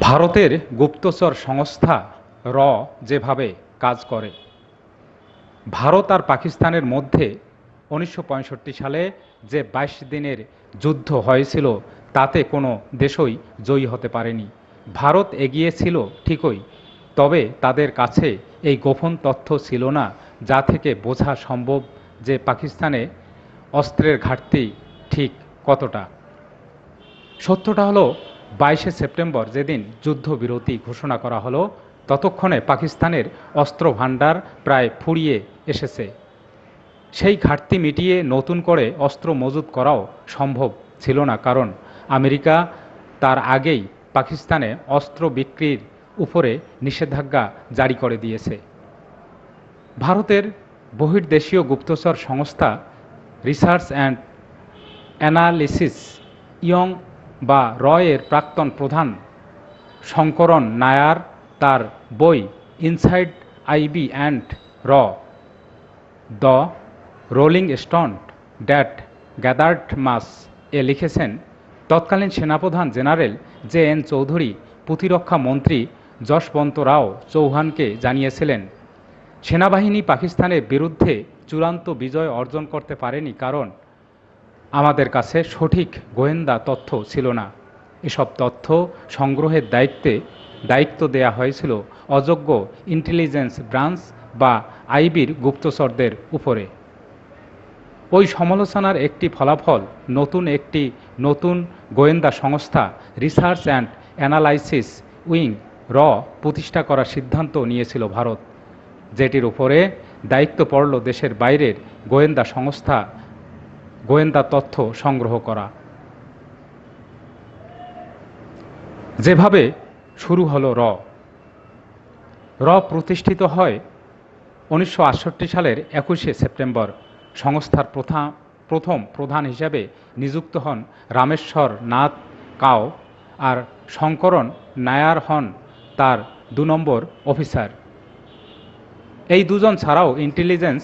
ভারতের গুপ্তচর সংস্থা র যেভাবে কাজ করে, ভারত আর পাকিস্তানের মধ্যে উনিশশো পঁয়ষট্টি সালে যে বাইশ দিনের যুদ্ধ হয়েছিল, তাতে কোনো দেশই জয়ী হতে পারেনি। ভারত এগিয়েছিল ঠিকই, তবে তাদের কাছে এই গোপন তথ্য ছিল না, যা থেকে বোঝা সম্ভব যে পাকিস্তানে অস্ত্রের ঘাটতি ঠিক কতটা। সত্যটা হলো বাইশে সেপ্টেম্বর যেদিন যুদ্ধবিরতি ঘোষণা করা হলো, ততক্ষণে পাকিস্তানের অস্ত্র ভাণ্ডার প্রায় ফুরিয়ে এসেছে। সেই ঘাটতি মিটিয়ে নতুন করে অস্ত্র মজুত করাও সম্ভব ছিল না, কারণ আমেরিকা তার আগেই পাকিস্তানে অস্ত্র বিক্রির উপরে নিষেধাজ্ঞা জারি করে দিয়েছে। ভারতের বহির্দেশীয় গুপ্তচর সংস্থা রিসার্চ অ্যান্ড অ্যানালিসিস ইয়ং বা রয়ের প্রাক্তন প্রধান শঙ্করন নায়ার তার বই ইনসাইড আইবি অ্যান্ড র the rolling stone that gathered moss এ লিখেছেন তৎকালীন সেনাপ্রধান জেনারেল জে এন চৌধুরী, প্রতিরক্ষা মন্ত্রী যশবন্ত রাও চৌহানকে জানিয়েছিলেন, সেনাবাহিনী পাকিস্তানের বিরুদ্ধে চূড়ান্ত বিজয় অর্জন করতে পারেনি কারণ আমাদের কাছে সঠিক গোয়েন্দা তথ্য ছিল না। এসব তথ্য সংগ্রহের দায়িত্বে দায়িত্ব দেয়া হয়েছিল অযোগ্য ইন্টেলিজেন্স ব্রাঞ্চ বা আইবির গুপ্তচরদের উপরে। ওই সমালোচনার একটি ফলাফল নতুন একটি নতুন গোয়েন্দা সংস্থা রিসার্চ অ্যান্ড অ্যানালাইসিস উইং র প্রতিষ্ঠা করার সিদ্ধান্ত নিয়েছিল ভারত, যেটির উপরে দায়িত্ব পড়ল দেশের বাইরের গোয়েন্দা সংস্থা গোয়েন্দা তথ্য সংগ্রহ করা। যেভাবে শুরু হলো র। র প্রতিষ্ঠিত হয় উনিশশো আটষট্টি সালের একুশে সেপ্টেম্বর। সংস্থার প্রথা, প্রথম প্রধান হিসাবে নিযুক্ত হন রামেশ্বর নাথ কাও আর শঙ্করণ নায়ার হন তার দু নম্বর অফিসার। এই দুজন ছাড়াও ইন্টেলিজেন্স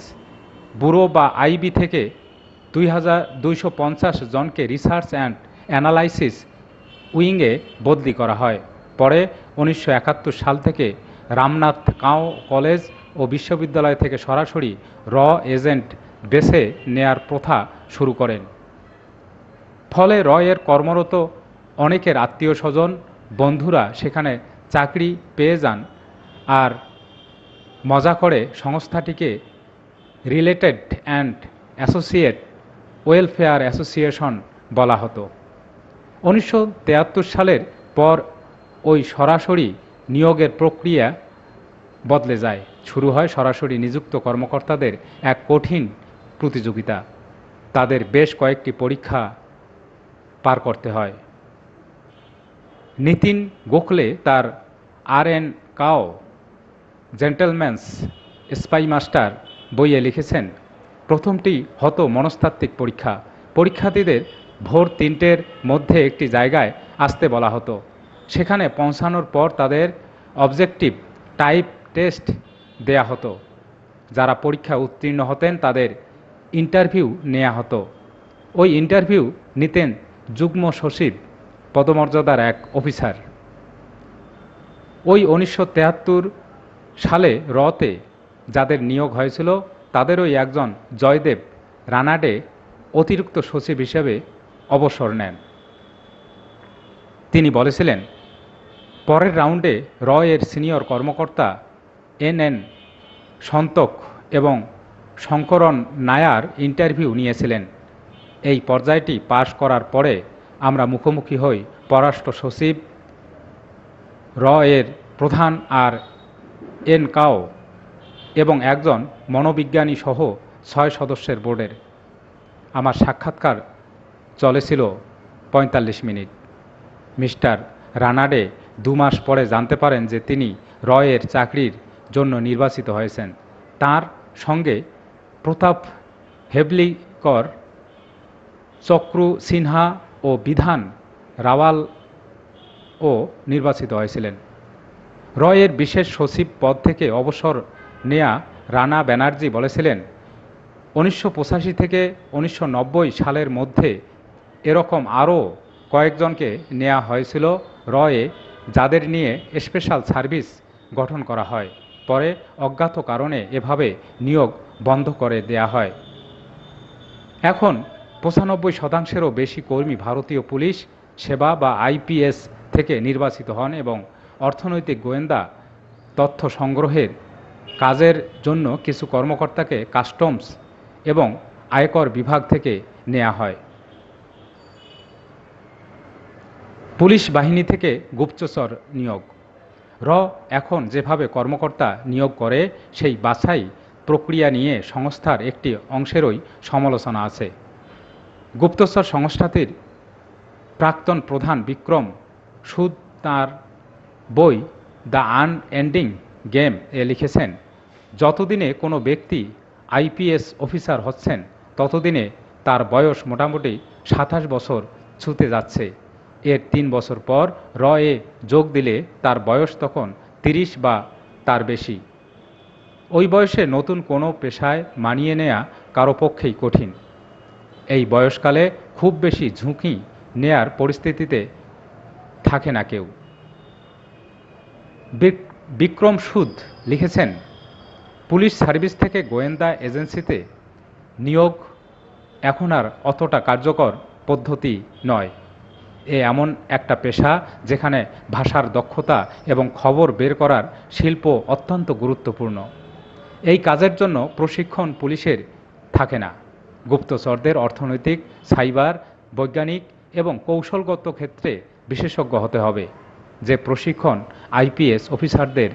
ব্যুরো বা আইবি থেকে দুই হাজার দুইশো পঞ্চাশ জনকে রিসার্চ অ্যান্ড অ্যানালাইসিস উইংয়ে বদলি করা হয়। পরে উনিশশো একাত্তর সাল থেকে রামনাথ কাও কলেজ ও বিশ্ববিদ্যালয় থেকে সরাসরি র এজেন্ট বেছে নেয়ার প্রথা শুরু করেন। ফলে রয়ের কর্মরত অনেকের আত্মীয় স্বজন, বন্ধুরা সেখানে চাকরি পেয়ে যান আর মজা করে সংস্থাটিকে related and associate welfare association বলা হতো। উনিশশো সালের পর ওই সরাসরি নিয়োগের প্রক্রিয়া বদলে যায়। শুরু হয় সরাসরি নিযুক্ত কর্মকর্তাদের এক কঠিন প্রতিযোগিতা। তাদের বেশ কয়েকটি পরীক্ষা পার করতে হয়। নিতিন গোখলে তার R N Kao gentleman's spymaster বইয়ে লিখেছেন প্রথমটি হতো মনস্তাত্ত্বিক পরীক্ষা। পরীক্ষার্থীদের ভোর তিনটের মধ্যে একটি জায়গায় আসতে বলা হতো। সেখানে পৌঁছানোর পর তাদের অবজেক্টিভ টাইপ টেস্ট দেয়া হতো, যারা পরীক্ষা উত্তীর্ণ হতেন তাদের ইন্টারভিউ নেওয়া হতো। ওই ইন্টারভিউ নিতেন যুগ্ম সচিব পদমর্যাদার এক অফিসার। ওই উনিশশো সালে রতে যাদের নিয়োগ হয়েছিল তাদেরই একজন জয়দেব রানাডে অতিরিক্ত সচিব হিসেবে অবসর নেন। তিনি বলেছিলেন, পরের রাউন্ডে র এর সিনিয়র কর্মকর্তা এন এন সন্তক এবং শঙ্করন নায়ার ইন্টারভিউ নিয়েছিলেন। এই পর্যায়টি পাশ করার পরে আমরা মুখোমুখি হই পররাষ্ট্র সচিব র এর প্রধান আর এন কাও এবং একজন মনোবিজ্ঞানী সহ ছয় সদস্যের বোর্ডের। আমার সাক্ষাৎকার চলেছিল পঁয়তাল্লিশ মিনিট। মিস্টার রানাডে দু মাস পরে জানতে পারেন যে তিনি রয়ের চাকরির জন্য নির্বাচিত হয়েছেন। তার সঙ্গে প্রতাপ হেবলিকর, চক্রু সিনহা ও বিধান রাওয়াল ও নির্বাচিত হয়েছিলেন। রয়ের বিশেষ সচিব পদ থেকে অবসর নেয়া রানা ব্যানার্জি বলেছিলেন, উনিশশো পঁচাশি থেকে উনিশশো নব্বই সালের মধ্যে এরকম আরও কয়েকজনকে নেওয়া হয়েছিল রয়ে, যাদের নিয়ে স্পেশাল সার্ভিস গঠন করা হয়। পরে অজ্ঞাত কারণে এভাবে নিয়োগ বন্ধ করে দেয়া হয়। এখন পঁচানব্বই শতাংশেরও বেশি কর্মী ভারতীয় পুলিশ, সেবা বা আইপিএস থেকে নির্বাচিত হন এবং অর্থনৈতিক গোয়েন্দা তথ্য সংগ্রহের কাজের জন্য কিছু কর্মকর্তাকে কাস্টমস এবং আয়কর বিভাগ থেকে নেওয়া হয়। পুলিশ বাহিনী থেকে গুপ্তচর নিয়োগ। র এখন যেভাবে কর্মকর্তা নিয়োগ করে, সেই বাছাই প্রক্রিয়া নিয়ে সংস্থার একটি অংশেরই সমালোচনা আছে। গুপ্তচর সংস্থাটির প্রাক্তন প্রধান বিক্রম সুদ তাঁর বই দ্য আন এন্ডিং গেম এ লিখেছেন, যতদিনে কোনো ব্যক্তি আইপিএস অফিসার হচ্ছেন, ততদিনে তার বয়স মোটামুটি সাতাশ বছর ছুতে যাচ্ছে। এর তিন বছর পর র এ যোগ দিলে তার বয়স তখন তিরিশ বা তার বেশি। ওই বয়সে নতুন কোনো পেশায় মানিয়ে নেয়া কারও পক্ষেই কঠিন। এই বয়সকালে খুব বেশি ঝুঁকি নেয়ার পরিস্থিতিতে থাকে না কেউ। বিক্রম সুদ লিখেছেন, পুলিশ সার্ভিস থেকে গোয়েন্দা এজেন্সিতে নিয়োগ এখন আর অতটা কার্যকর পদ্ধতি নয়। এ এমন একটা পেশা যেখানে ভাষার দক্ষতা এবং খবর বের করার শিল্প অত্যন্ত গুরুত্বপূর্ণ। এই কাজের জন্য প্রশিক্ষণ পুলিশের থাকে না। গুপ্তচরদের অর্থনৈতিক, সাইবার, বৈজ্ঞানিক এবং কৌশলগত ক্ষেত্রে বিশেষজ্ঞ হতে হবে। যে প্রশিক্ষণ আইপিএস অফিসারদের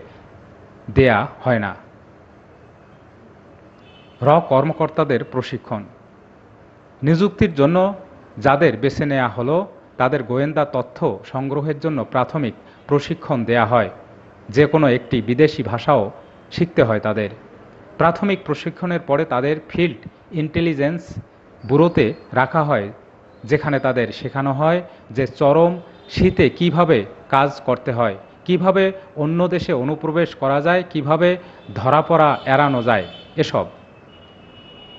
দেয়া হয় না। র কর্মকর্তাদের প্রশিক্ষণ। নিযুক্তির জন্য যাদের বেছে নেওয়া হলো, তাদের গোয়েন্দা তথ্য সংগ্রহের জন্য প্রাথমিক প্রশিক্ষণ দেয়া হয়। যে কোনো একটি বিদেশি ভাষাও শিখতে হয় তাদের। প্রাথমিক প্রশিক্ষণের পরে তাদের ফিল্ড ইন্টেলিজেন্স ব্যুরোতে রাখা হয়, যেখানে তাদের শেখানো হয় যে চরম শীতে কীভাবে কাজ করতে হয়, কীভাবে অন্য দেশে অনুপ্রবেশ করা যায়, কীভাবে ধরা পড়া এড়ানো যায়, এসব।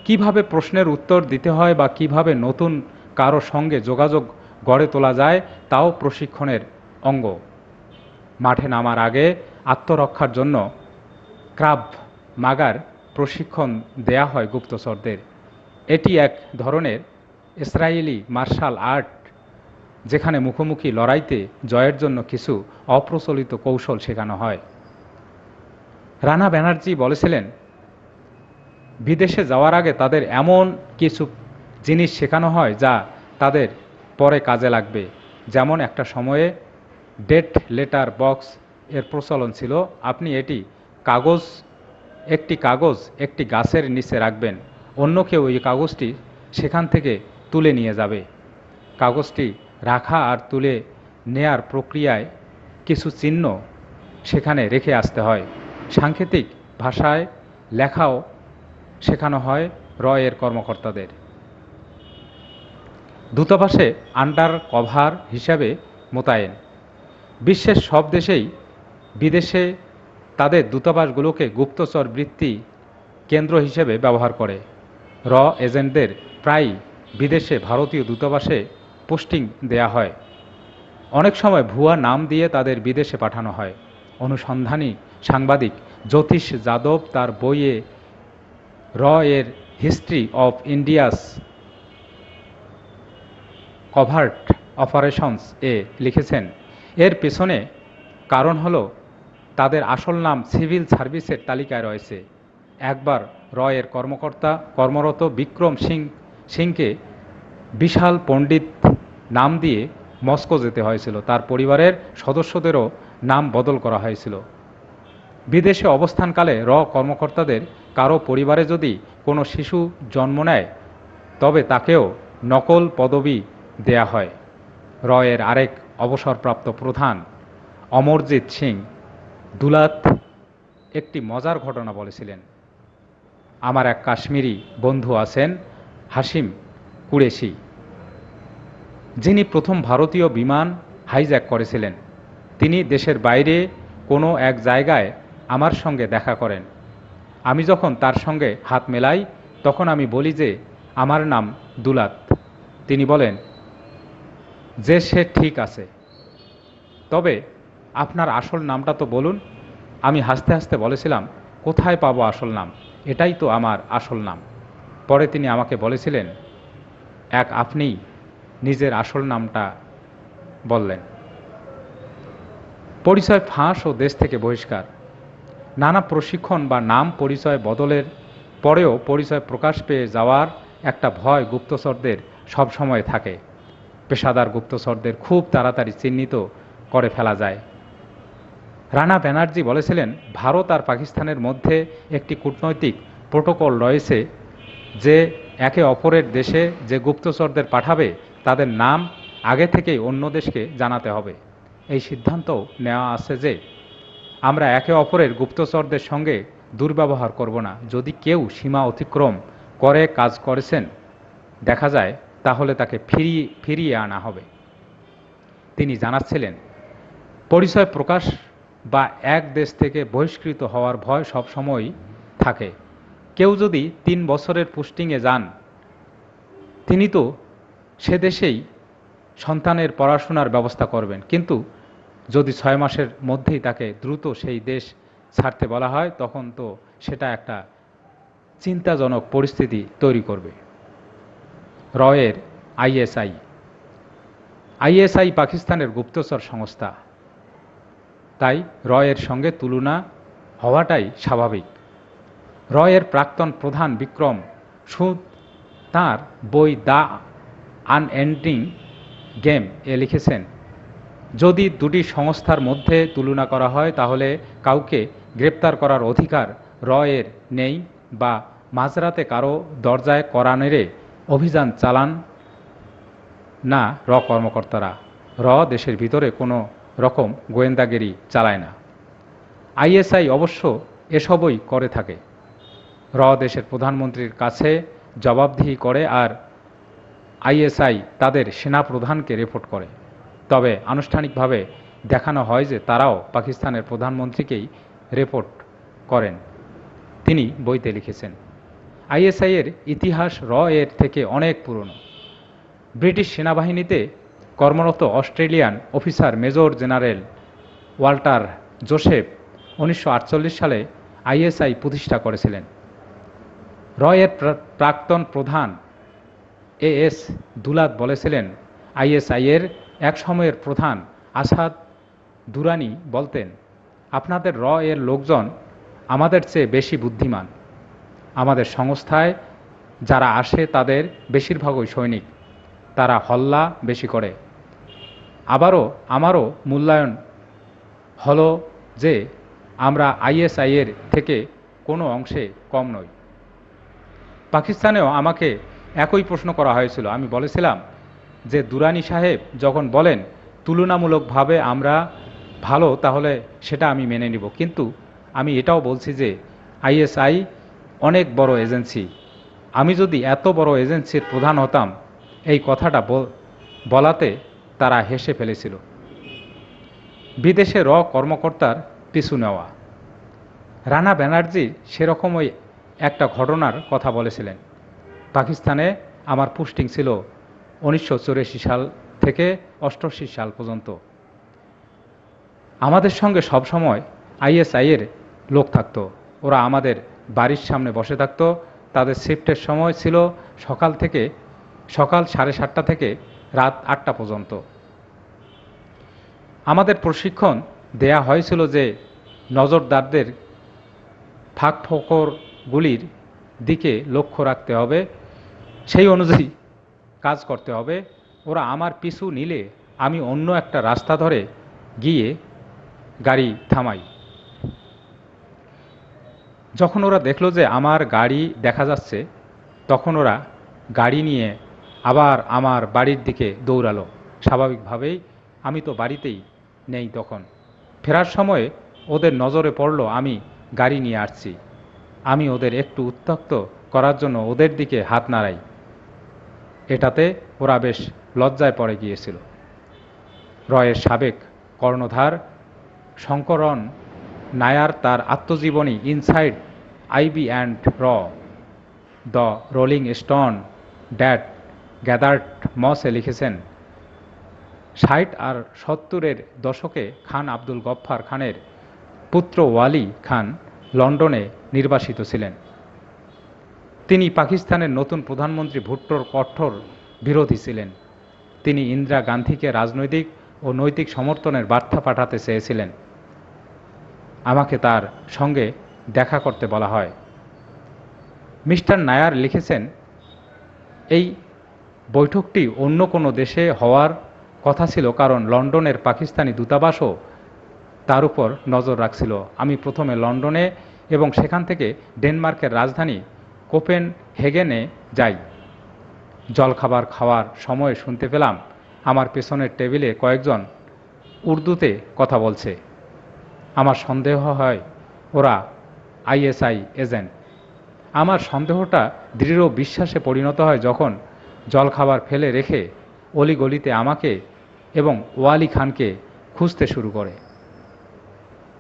কীভাবে প্রশ্নের উত্তর দিতে হয় বা কীভাবে নতুন কারও সঙ্গে যোগাযোগ গড়ে তোলা যায়, তাও প্রশিক্ষণের অঙ্গ। মাঠে নামার আগে আত্মরক্ষার জন্য ক্রাব মাগার প্রশিক্ষণ দেয়া হয় গুপ্তচরদের। এটি এক ধরনের ইসরায়েলি মার্শাল আর্ট যেখানে মুখোমুখি লড়াইতে জয়ের জন্য কিছু অপ্রচলিত কৌশল শেখানো হয়। রানা ব্যানার্জি বলেছিলেন, বিদেশে যাওয়ার আগে তাদের এমন কিছু জিনিস শেখানো হয় যা তাদের পরে কাজে লাগবে। যেমন একটা সময়ে ডেট লেটার বক্স এর প্রচলন ছিল। আপনি এটি কাগজ, একটি কাগজ একটি গাছের নিচে রাখবেন। অন্য কেউ এই কাগজটি সেখান থেকে তুলে নিয়ে যাবে। কাগজটি রাখা আর তুলে নেয়ার প্রক্রিয়ায় কিছু চিহ্ন সেখানে রেখে আসতে হয়। সাংকেতিক ভাষায় লেখাও শেখানো হয় রয়ের কর্মকর্তাদের। দূতাবাসে আন্ডার কভার হিসাবে মোতায়েন। বিশ্বের সব দেশেই বিদেশে তাদের দূতাবাসগুলোকে গুপ্তচর বৃত্তি কেন্দ্র হিসেবে ব্যবহার করে। র এজেন্টদের প্রায়ই বিদেশে ভারতীয় দূতাবাসে পোস্টিং দেয়া হয়। অনেক সময় ভুয়া নাম দিয়ে তাদের বিদেশে পাঠানো হয়। অনুসন্ধানী সাংবাদিক জ্যোতিষ যাদব তার বইয়ে র এর history of India's covert operations এ লিখেছেন। এর পেছনে কারণ হলো তাদের আসল নাম সিভিল সার্ভিসের তালিকায় রয়েছে। একবার রয়ের কর্মকর্তা কর্মরত বিক্রম সিং সিংকে বিশাল পণ্ডিত নাম দিয়ে মস্কো যেতে হয়েছিল। তার পরিবারের সদস্যদেরও নাম বদল করা হয়েছিল। বিদেশে অবস্থানকালে র কর্মকর্তাদের কারও পরিবারে যদি কোনো শিশু জন্ম নেয়, তবে তাকেও নকল পদবি দেয়া হয়। রয়ের আরেক অবসরপ্রাপ্ত প্রধান অমরজিৎ সিং দুলাত একটি মজার ঘটনা বলেছিলেন। আমার এক কাশ্মীরি বন্ধু আছেন হাসিম কুরেশি। যিনি প্রথম ভারতীয় বিমান হাইজ্যাক করেছিলেন, তিনি দেশের বাইরে কোনো এক জায়গায় আমার সঙ্গে দেখা করেন। আমি যখন তার সঙ্গে হাত মেলাই, তখন আমি বলি যে, আমার নাম দুলাত। তিনি বলেন, যে সে ঠিক আছে। তবে আপনার আসল নামটা তো বলুন। আমি হাসতে হাসতে বলেছিলাম, কোথায় পাবো আসল নাম? এটাই তো আমার আসল নাম। পরে তিনি আমাকে বলেছিলেন, এক আপনিই নিজের আসল নামটা বললেন। পরিচয় ফাঁস ও দেশ থেকে বহিষ্কার। নানা প্রশিক্ষণ বা নাম পরিচয় বদলের পরেও পরিচয় প্রকাশ পেয়ে যাওয়ার একটা ভয় গুপ্তচরদের সবসময় থাকে। পেশাদার গুপ্তচরদের খুব তাড়াতাড়ি চিহ্নিত করে ফেলা যায়। রানা ব্যানার্জি বলেছিলেন, ভারত আর পাকিস্তানের মধ্যে একটি কূটনৈতিক প্রোটোকল রয়েছে যে একে অপরের দেশে যে গুপ্তচরদের পাঠাবে তাদের নাম আগে থেকেই অন্য দেশকে জানাতে হবে। এই সিদ্ধান্তও নেওয়া আছে যে, আমরা একে অপরের গুপ্তচরদের সঙ্গে দুর্ব্যবহার করব না। যদি কেউ সীমা অতিক্রম করে কাজ করেছেন, দেখা যায় তাহলে তাকে ফিরিয়ে ফিরিয়ে আনা হবে। তিনি জানাচ্ছিলেন, পরিচয় প্রকাশ বা এক দেশ থেকে বহিষ্কৃত হওয়ার ভয় সবসময়ই থাকে। কেউ যদি তিন বছরের পোস্টিংয়ে যান, তিনি তো সে দেশেই সন্তানের পড়াশোনার ব্যবস্থা করবেন। কিন্তু যদি ছয় মাসের মধ্যেই তাকে দ্রুত সেই দেশ ছাড়তে বলা হয়, তখন তো সেটা একটা চিন্তাজনক পরিস্থিতি তৈরি করবে। রয়ের আইএসআই। আইএসআই পাকিস্তানের গুপ্তচর সংস্থা। তাই রয়ের সঙ্গে তুলনা হওয়াটাই স্বাভাবিক। রয়ের প্রাক্তন প্রধান বিক্রম সুদ, তাঁর বই দ্য আনএন্ডিং গেম এ লিখেছেন, যদি দুটি সংস্থার মধ্যে তুলনা করা হয়, তাহলে কাউকে গ্রেপ্তার করার অধিকার রয়ের নেই বা মাঝরাতে কারও দরজায় করানেরে অভিযান চালান না র কর্মকর্তারা। র দেশের ভিতরে কোনো রকম গোয়েন্দাগিরি চালায় না। আইএসআই অবশ্য এসবই করে থাকে। র দেশের প্রধানমন্ত্রীর কাছে জবাবদিহি করে আর আইএসআই তাদের সেনাপ্রধানকে রিপোর্ট করে। তবে আনুষ্ঠানিকভাবে দেখানো হয় যে তারাও পাকিস্তানের প্রধানমন্ত্রীকেই রিপোর্ট করেন। তিনি বইতে লিখেছেন আইএসআইয়ের ইতিহাস র এর থেকে অনেক পুরনো। ব্রিটিশ সেনাবাহিনীতে কর্মরত Australian officer major general Walter Joseph উনিশশো আটচল্লিশ সালে আইএসআই প্রতিষ্ঠা করেছিলেন। রয়ের প্রাক্তন প্রধান এ এস দুলাত বলেছিলেন আইএসআইয়ের এক সময়ের প্রধান আসাদ দুরানি বলতেন, আপনাদের র এর লোকজন আমাদের চেয়ে বেশি বুদ্ধিমান। আমাদের সংস্থায় যারা আসে তাদের বেশিরভাগই সৈনিক। তারা হল্লা বেশি করে। আবারও আমারও মূল্যায়ন হলো যে আমরা আইএসআইয়ের থেকে কোনো অংশে কম নই। পাকিস্তানেও আমাকে একই প্রশ্ন করা হয়েছিল। আমি বলেছিলাম যে দুরানি সাহেব যখন বলেন, তুলনামূলকভাবে আমরা ভালো, তাহলে সেটা আমি মেনে নিব। কিন্তু আমি এটাও বলছি যে আইএসআই অনেক বড় এজেন্সি। আমি যদি এত বড় এজেন্সির প্রধান হতাম, এই কথাটা বলাতে তারা হেসে ফেলেছিল। বিদেশে র কর্মকর্তার পিছু নেওয়া। রানা ব্যানার্জি সেরকমই একটা ঘটনার কথা বলেছিলেন। পাকিস্তানে আমার পোস্টিং ছিল উনিশশো চুরাশি সাল থেকে অষ্টআশি সাল পর্যন্ত। আমাদের সঙ্গে সবসময় আইএসআইয়ের লোক থাকতো। ওরা আমাদের বাড়ির সামনে বসে থাকতো। তাদের শিফটের সময় ছিল সকাল থেকে, সকাল সাড়ে সাতটা থেকে রাত আটটা পর্যন্ত। আমাদের প্রশিক্ষণ দেয়া হয়েছিল যে নজরদারদের ফাঁক ফকরগুলির দিকে লক্ষ্য রাখতে হবে। সেই অনুযায়ী কাজ করতে হবে। ওরা আমার পিছু নিলে আমি অন্য একটা রাস্তা ধরে গিয়ে গাড়ি থামাই। যখন ওরা দেখল যে আমার গাড়ি দেখা যাচ্ছে, তখন ওরা গাড়ি নিয়ে আবার আমার বাড়ির দিকে দৌড়ালো। স্বাভাবিকভাবেই আমি তো বাড়িতেই নেই তখন। ফেরার সময়ে ওদের নজরে পড়ল, আমি গাড়ি নিয়ে আসছি। আমি ওদের একটু উত্তক্ত করার জন্য ওদের দিকে হাত নাড়াই। এটাতে ওরা বেশ লজ্জায় পড়ে গিয়েছিল। রয়ের সাবেক কর্ণধার শঙ্করন নায়ার তার আত্মজীবনী ইনসাইড আইবি অ্যান্ড র, the rolling stone, that gathered মসে লিখেছেন। ষাট আর সত্তরের দশকে খান আব্দুল গফ্ফার খানের পুত্র ওয়ালি খান লন্ডনে নির্বাসিত ছিলেন। তিনি পাকিস্তানের নতুন প্রধানমন্ত্রী ভুট্টোর কঠোর বিরোধী ছিলেন। তিনি ইন্দিরা গান্ধীকে রাজনৈতিক ও নৈতিক সমর্থনের বার্তা পাঠাতে চেয়েছিলেন। আমাকে তার সঙ্গে দেখা করতে বলা হয়। মিস্টার নায়ার লিখেছেন, এই বৈঠকটি অন্য কোনো দেশে হওয়ার কথা ছিল কারণ লন্ডনের পাকিস্তানি দূতাবাসও তার উপর নজর রাখছিল। আমি প্রথমে লন্ডনে এবং সেখান থেকে ডেনমার্কের রাজধানী কোপেন হেগেনে যাই। জলখাবার খাওয়ার সময় শুনতে পেলাম আমার পেছনের টেবিলে কয়েকজন উর্দুতে কথা বলছে। আমার সন্দেহ হয় ওরা আইএসআই এজেন্ট। আমার সন্দেহটা দৃঢ় বিশ্বাসে পরিণত হয় যখন জলখাবার ফেলে রেখে অলিগলিতে আমাকে এবং ওয়ালি খানকে খুঁজতে শুরু করে।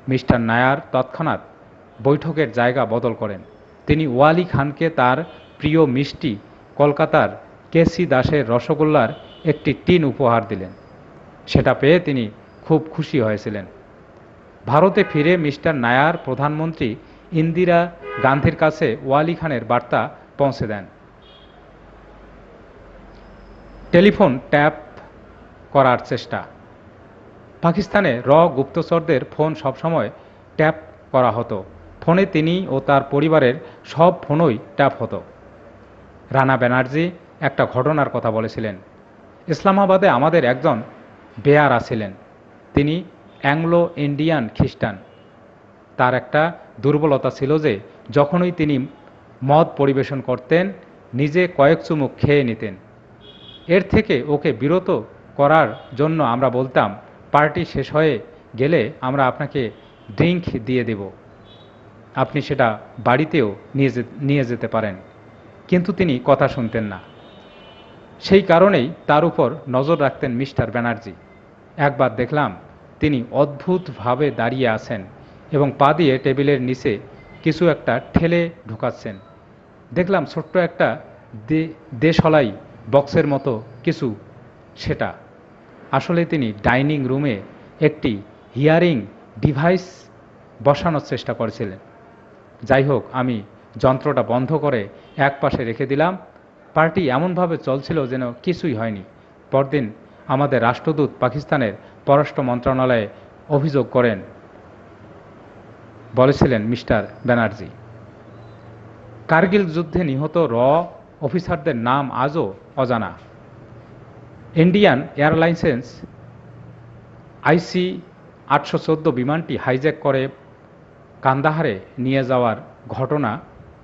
মিস্টার নায়ার তৎক্ষণাৎ বৈঠকের জায়গা বদল করেন। তিনি ওয়ালি খানকে তার প্রিয় মিষ্টি কলকাতার কেসি দাসের রসগোল্লার একটি টিন উপহার দিলেন। সেটা পেয়ে তিনি খুব খুশি হয়েছিলেন। ভারতে ফিরে মিস্টার নায়ার প্রধানমন্ত্রী ইন্দিরা গান্ধীর কাছে ওয়ালি খানের বার্তা পৌঁছে দেন। টেলিফোন ট্যাপ করার চেষ্টা। পাকিস্তানে র গুপ্তচরদের ফোন সবসময় ট্যাপ করা হতো। ফোনে তিনি ও তার পরিবারের সব ফোনই ট্যাপ হতো। রানা ব্যানার্জি একটা ঘটনার কথা বলেছিলেন। ইসলামাবাদে আমাদের একজন বেয়ারা ছিলেন। তিনি অ্যাংলো ইন্ডিয়ান খ্রিস্টান। তার একটা দুর্বলতা ছিল যে, যখনই তিনি মদ পরিবেশন করতেন, নিজে কয়েক চুমুক খেয়ে নিতেন। এর থেকে ওকে বিরত করার জন্য আমরা বলতাম, পার্টি শেষ হয়ে গেলে আমরা আপনাকে ড্রিঙ্ক দিয়ে দেব। আপনি সেটা বাড়িতেও নিয়ে নিয়ে যেতে পারেন। কিন্তু তিনি কথা শুনতেন না। সেই কারণেই তার উপর নজর রাখতেন মিস্টার ব্যানার্জি। একবার দেখলাম তিনি অদ্ভুতভাবে দাঁড়িয়ে আছেন এবং পা দিয়ে টেবিলের নিচে কিছু একটা ঠেলে ঢুকাচ্ছেন। দেখলাম ছোট্ট একটা দেশলাই বক্সের মতো কিছু সেটা। আসলে তিনি ডাইনিং রুমে একটি হিয়ারিং ডিভাইস বসানোর চেষ্টা করেছিলেন। যাই হোক, আমি যন্ত্রটা বন্ধ করে এক পাশে রেখে দিলাম। পার্টি এমনভাবে চলছিল যেন কিছুই হয়নি। পরদিন আমাদের রাষ্ট্রদূত পাকিস্তানের পররাষ্ট্র মন্ত্রণালয়ে অভিযোগ করেন। বলেছিলেন মিস্টার ব্যানার্জি, কার্গিল যুদ্ধে নিহত র অফিসারদের নাম আজও অজানা। ইন্ডিয়ান এয়ারলাইন্সেন্স আইসি আটশো চোদ্দ বিমানটি হাইজ্যাক করে কান্দাহারে নিয়ে যাওয়ার ঘটনা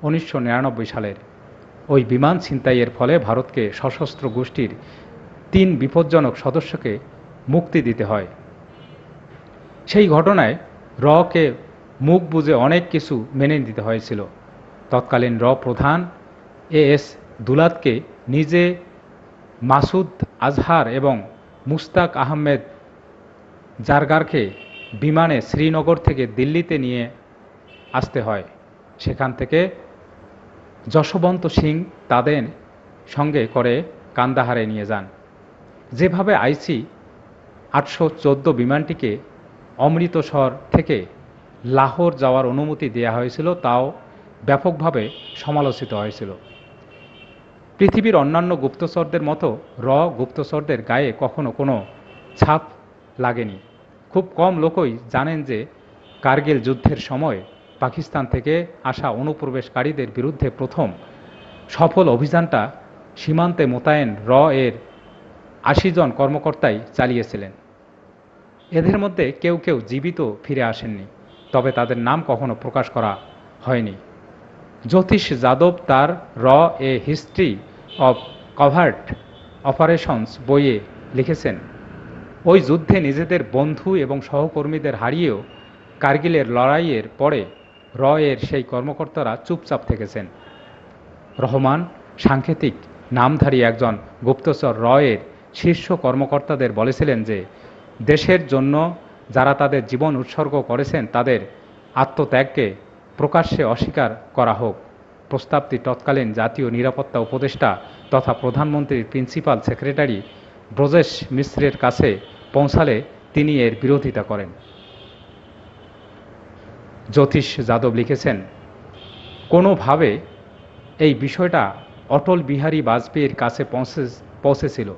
উনিশশো নিরানব্বই সালের। ওই বিমান ছিনতাইয়ের ফলে ভারতকে সশস্ত্র গোষ্ঠীর তিন বিপজ্জনক সদস্যকে মুক্তি দিতে হয়। সেই ঘটনায় রকে মুখ বুঝে অনেক কিছু মেনে নিতে হয়েছিল। তৎকালীন র প্রধান এ এস দুলাতকে নিজে মাসুদ আজহার এবং মুস্তাক আহমেদ জারগারকে বিমানে শ্রীনগর থেকে দিল্লিতে নিয়ে আসতে হয়। সেখান থেকে যশবন্ত সিং তাদের সঙ্গে করে কান্দাহারে নিয়ে যান। যেভাবে আইসি আটশো চোদ্দ বিমানটিকে অমৃতসর থেকে লাহোর যাওয়ার অনুমতি দেওয়া হয়েছিল, তাও ব্যাপকভাবে সমালোচিত হয়েছিল। পৃথিবীর অন্যান্য গুপ্তচরদের মতো র গুপ্তচরদের গায়ে কখনো কোনো ছাপ লাগেনি। খুব কম লোকই জানেন যে কার্গিল যুদ্ধের সময় পাকিস্তান থেকে আসা অনুপ্রবেশকারীদের বিরুদ্ধে প্রথম সফল অভিযানটা সীমান্তে মোতায়েন র এর আশি জন কর্মকর্তাই চালিয়েছিলেন। এদের মধ্যে কেউ কেউ জীবিত ফিরে আসেননি, তবে তাদের নাম কখনো প্রকাশ করা হয়নি। জ্যোতিষ যাদব তার র a history of covert operations বইয়ে লিখেছেন, ওই যুদ্ধে নিজেদের বন্ধু এবং সহকর্মীদের হারিয়েও কার্গিলের লড়াইয়ের পরে র এর সেই কর্মকর্তারা চুপচাপ থেকেছেন। রহমান সাংকেতিক, নামধারী একজন গুপ্তচর রয়ের শীর্ষ কর্মকর্তাদের বলেছিলেন যে, দেশের জন্য যারা তাদের জীবন উৎসর্গ করেছেন তাদের আত্মত্যাগকে প্রকাশ্যে অস্বীকার করা হোক। প্রস্তাবটি তৎকালীন জাতীয় নিরাপত্তা উপদেষ্টা তথা প্রধানমন্ত্রীর প্রিন্সিপাল সেক্রেটারি ব্রজেশ মিশ্রের কাছে পৌঁছালে তিনি এর বিরোধিতা করেন। জ্যোতিষ যাদব লিখেছেন, কোনোভাবে এই বিষয়টা অটল বিহারী বাজপেয়ীর কাছে পৌঁছে, পৌঁছেছিল।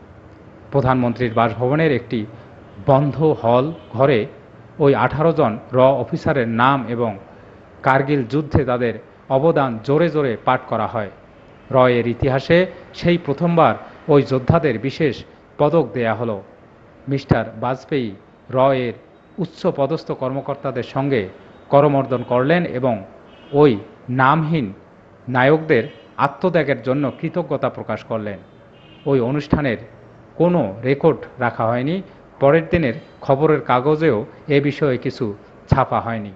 প্রধানমন্ত্রীর বাসভবনের একটি বন্ধ হল ঘরে ওই আঠারো জন র অফিসারের নাম এবং কার্গিল যুদ্ধে তাদের অবদান জোরে জোরে পাঠ করা হয়। রয়ের ইতিহাসে সেই প্রথমবার ওই যোদ্ধাদের বিশেষ পদক দেয়া হলো। মিস্টার বাজপেয়ী রয়ের উচ্চ পদস্থ কর্মকর্তাদের সঙ্গে করমর্দন করলেন এবং ওই নামহীন নায়কদের আত্মত্যাগের জন্য কৃতজ্ঞতা প্রকাশ করলেন। ওই অনুষ্ঠানের কোনো রেকর্ড রাখা হয়নি। পরের দিনের খবরের কাগজেও এ বিষয়ে কিছু ছাপা হয়নি।